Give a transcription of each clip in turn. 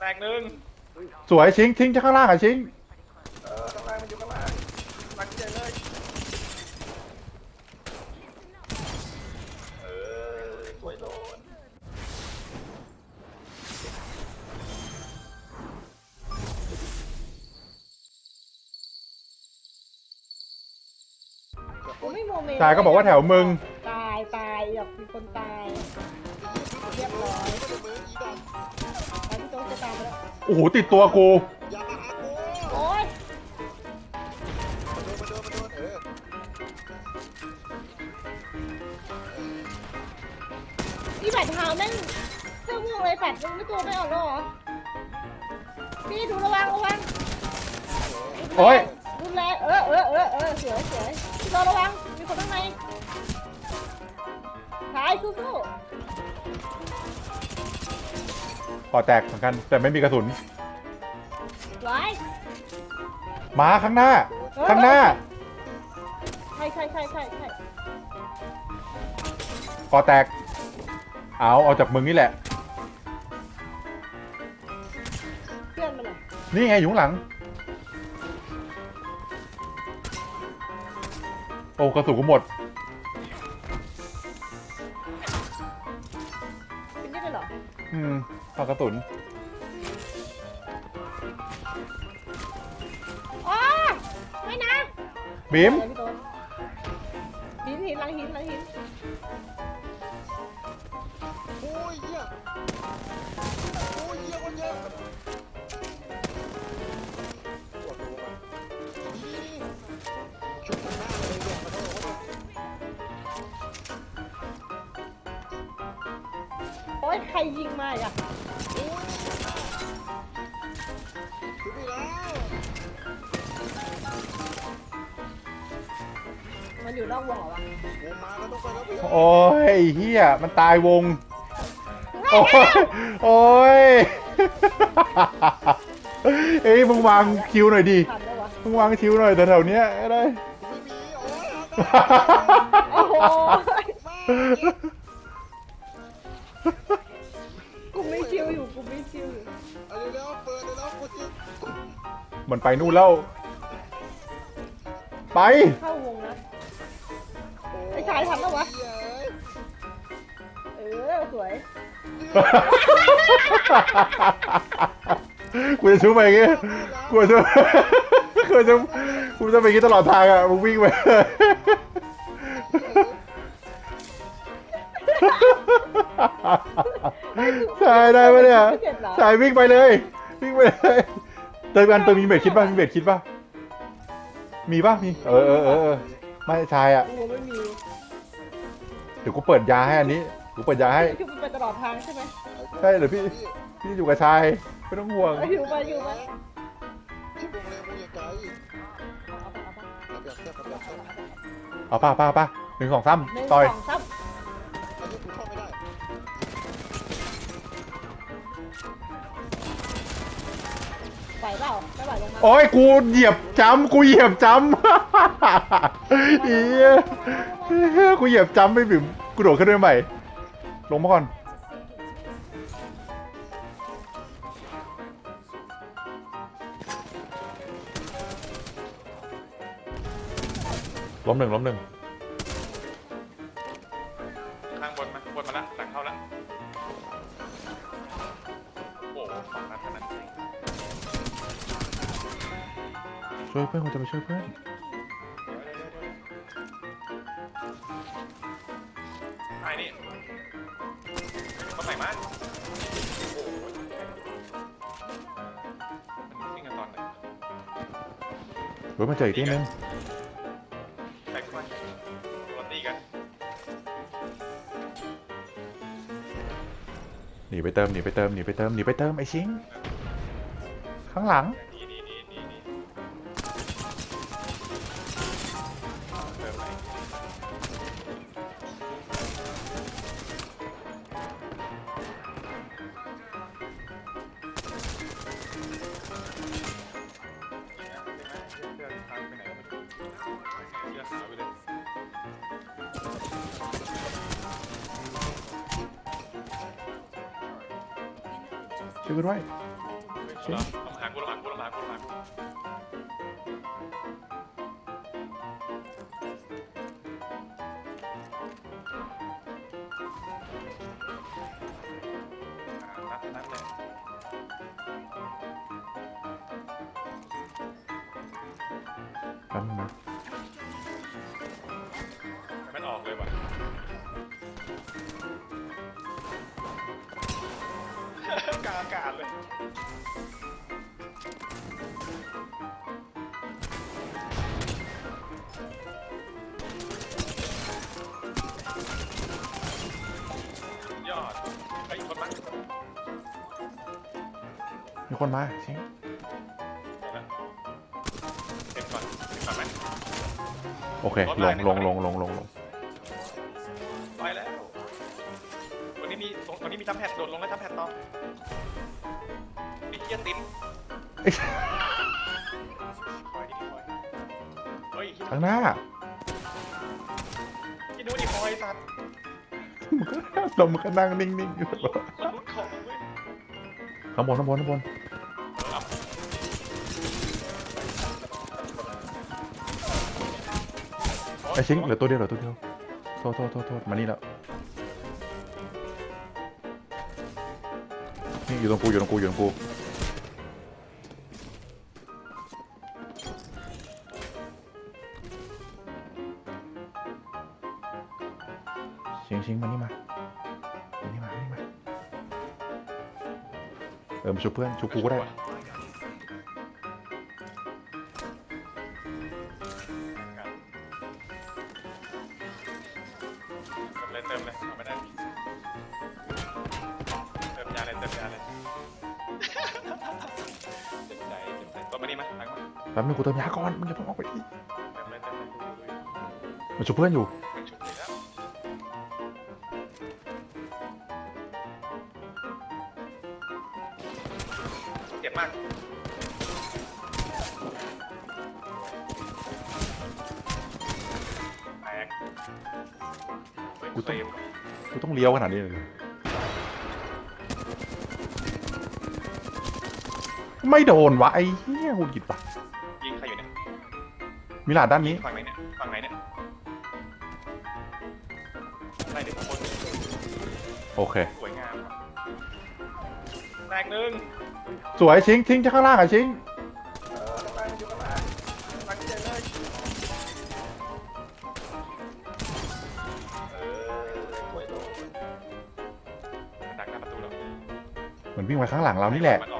แตกหนึ่งสวยชิงชิงจะข้างล่างอะชิงเออข้างล่างมันอยู่ข้างล่างมันใหญ่เลยเออสวยโดนกูไม่โมเมนต์ชายก็บอกว่าแถวมึง ตายตายอยากมีคนตายเรียบร้อยแล้วพี่โจ๊กจะตามไปแล้วโอ้โหติดตัวกูอย่ามาหากูโอ๊ยมาโดนมาโดนมาโดนเอออีแบตเท้าแม่งเสื้อม่วงเลยแบตมึงไม่ตัวไม่ออกแล้วเหรอพี่ดูระวังระวังโอ๊ย รุนแรงเออเออเออเออเสียเสียพี่โจ๊กระวังมีคนข้างในชายสู้ ก่อแตกเหมือนกัน แต่ไม่มีกระสุนๆร้ายมาข้างหน้า ข้างหน้า ใช่ใช่ใช่ใช่ใช่ก่อแตก เอาเอาจากมึงนี่แหละ เพื่อนมันอะนี่ไงอยู่ข้างหลัง โอ้กระสุนกูหมด กกระสุนอ๋อไม่นะบีมอะไรพี่โต๊ดหินหินหลังหินหลังหินโอ้ยเหี้ยโอ้ยเหี้ยคนเยอะปวดหัวนี่ชุดข้างหน้าเลยเนี่ยมาโดนมาโดนโอ๊ยใครยิงมาอีกอะ อยู่นอกวงเหรอวะวงมาก็ต้องไปแล้วพี่โอ้ยเฮียมันตายวง โอ้ยโอ้ยเอ้ยมึงวางคิวหน่อยดิทันได้วะมึงวางคิวหน่อยแต่แถวๆเนี้ยได้ ไม่มีโอ้ยโอ้โหกูไม่คิวอยู่กูไม่คิวอยู่เอาเร็วๆเปิดเลยแล้วกูจะมันไปนู่นแล้ว ไป เข้าวงนะ ไอ้ชายทันปะวะเหี้ยเอ้ยเออ สวย กูจะชูไปอย่างงี้กูจะกูจะกูจะไปอย่างงี้ตลอดทางอะมึงวิ่งไปชายได้ปะเนี่ยไม่เจ็บเหรอชายวิ่งไปเลยวิ่งไปเลยเติมกันเติมมีเบ็ดคิดป่ะมีเบ็ดคิดป่ะมีป่ะมีเออเออเออเออไม่ชายอะกูไม่มี เดี๋ยวกูเปิดยาให้อันนี้กูเปิดยาให้คือมันไปตลอดทางใช่ไหมใช่เดี๋ยวพี่ พี่อยู่กับชายไม่ต้องห่วง เอาอยู่ไปอยู่ไปชิบโรงแรมมึงอย่าไกลเอาไปเอาไปเอาแบบแซ่บเอาแบบแซ่บเอาป่ะป่ะป่ะหนึ่งสองสามหนึ่งต่อยสองสามอันนี้กูเข้าไม่ได้ไหวเปล่าไม่ไหวลงมาโอ้ยกูเหยียบจำกูเหยียบจำอีเหี้ย กูเหยียบจำไม่บิ่มกูโดดขึ้นด้วยใหม่ ลงมาก่อน ล้มหนึ่งล้มหนึ่งข้างบนมาบนมาละหลังเข้าละโอ้โหสองนัดเท่านั้นเองช่วยเพื่อนกูจะไปช่วยเพื่อน เฮ้ยมาเจออีกทีนึงใครขึ้นมาโดนตีกันหนีไปเติมหนีไปเติมหนีไปเติมหนีไปเติมไอ้ชิงข้างหลัง ช่วยกูด้วย กูลงหากูลงหากูลงหากูลงหา คนมาชิงเต็มก่อนเต็มก่อนไหมโอเค ลงลงลงลงลงลงไปแล้ว วันนี้มีวันนี้มีทำแพทโดดลงแล้วทำแพทต่อไอ้เหี้ยติ้มเอ้ยคอยดิคอยเฮ้ยข้างหน้าคิดดูดิคอยสัตว์มึงก็ลงมึงก็นั่งนิ่งๆอยู่มนุษย์ของมึงเว้ยข้างบนข้างบนข้างบน อ้ชิงเหลือตัวเดียวเหลือตัวเดียวโทษโทษโทษโทษมานี่แล้วนี่อยู่ตรงกูอยู่ตรงกูอยู่ตรงกูชิงชิงมานี่มามานี่มามานี่มาเออมาชุบเพื่อนชุบกูก็ได้ มใจต้นมานี่มาตังมาแป๊บนึงกูเติมยาก่อนมึงอย่าเพิ่งออกไปทีเติมเลยเติมเลยดูดูดูมาชุบเพื่อนอยู่ มันฉุกเลยแล้วเจ็บมากแตกเฮ้ยกูต้องเซฟกูต้องเลี้ยวขนาดนี้เลย ไม่โดนวะไอ้เหี้ยกูหยิบปะยิงใครอยู่เนี่ยมีหลาดด้านนี้ฝั่งไหนเนี่ยฝั่งไหนเนี่ยอะไรเด็กข้างบนโอเค สวยงามครับแตกหนึ่งสวยชิงชิงจะข้างล่างอะชิงเออข้างล่างอยู่ข้างล่างตั้งใจเลยเออสวยโลดักหน้าประตูแล้ว เหมือนวิ่งมาข้างหลังเรานี่แหละ มันออก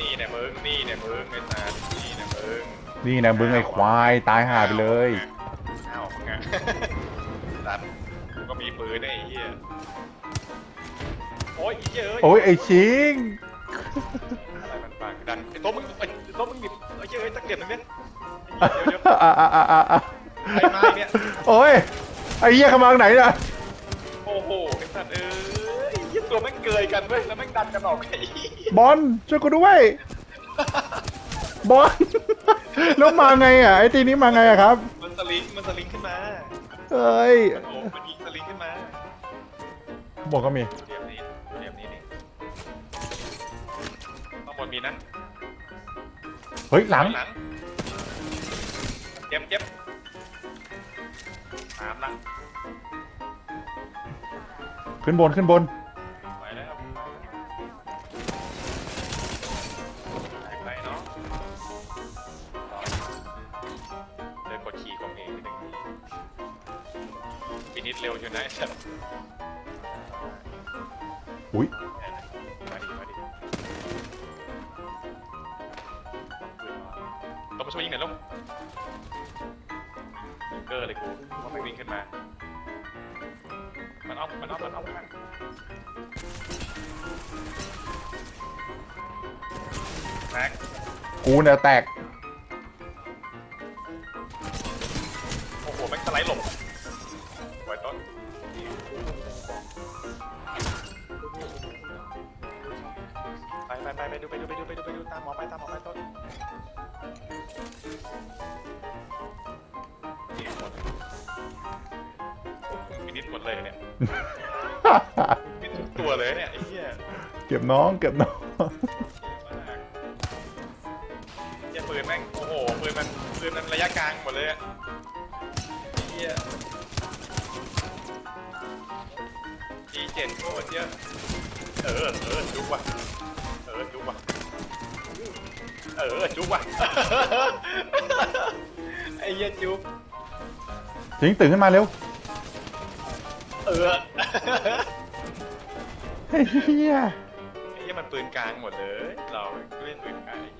นี่เนี่ยมึงนี่เนี่ยมึงไอ้สัสนี่เนี่ยมึงนี่นะมึงไอ้ควายตายห่าไปเลย อ้าวมึงอะ สัตว์กูก็มีปืนไอ้เหี้ยโอ้ยไอ้เหี้ยเอ้ย โอ้ยไอ้ชิง อะไรมันปากดันไอ้โต๊ะมึงไอ้โต๊ะมึงหยิบไอ้เหี้ยเอ้ยตะเกียบหนึ่งเนี่ยเดี๋ยวเดี๋ยว อะอะอะอะอะใครมาเนี่ย โอ้ยไอ้เหี้ยขมังไหนน่ะโอ้โหไอ้สัตว์เอ้ยไอ้เหี้ย ตัวแม่งเกยกันเว้ยแล้วแม่งดันกันออกไอ้เหี้ยบอลช่วยกูด้วย บอล แล้วมาไงอะไอ้ตีนี้มาไงอะครับ มันสลิงมันสลิงขึ้นมาเอ้ยโอ้มันยิงสลิงขึ้นมาข้างบนก็มี เดี๋ยวนี้เดี๋ยวนี้นี่ข้างบนมีนะเฮ้ยหลังหลังเจ็บเจ็บสามละขึ้นบนขึ้นบน อยู่นะไอ้สัตว์อุ้ยมาดิมาดิต้องมาช่วยยิงหน่อยลูกเกอร์เลยกูว่าไม่วิ่งขึ้นมา มันเอามันเอามันเอามันแม็กกูเนี่ยแตก เก็บน้องเก็บน้องเหี้ยปืนแม่ง โอ้โห ปืนมัน ปืนมันระยะกลางหมดเลยอะเฮียดีเจ็ดโคตรเยอะ เออ เออ จุกว่ะ เออ จุกว่ะ เออ จุกว่ะ ไอ้เหี้ยจุก ทิ้งตื่นขึ้นมาเร็วเออ เฮียไอ้เหี้ยมัน ปืนกลางหมดเลย เราเล่นปืนกลางไหน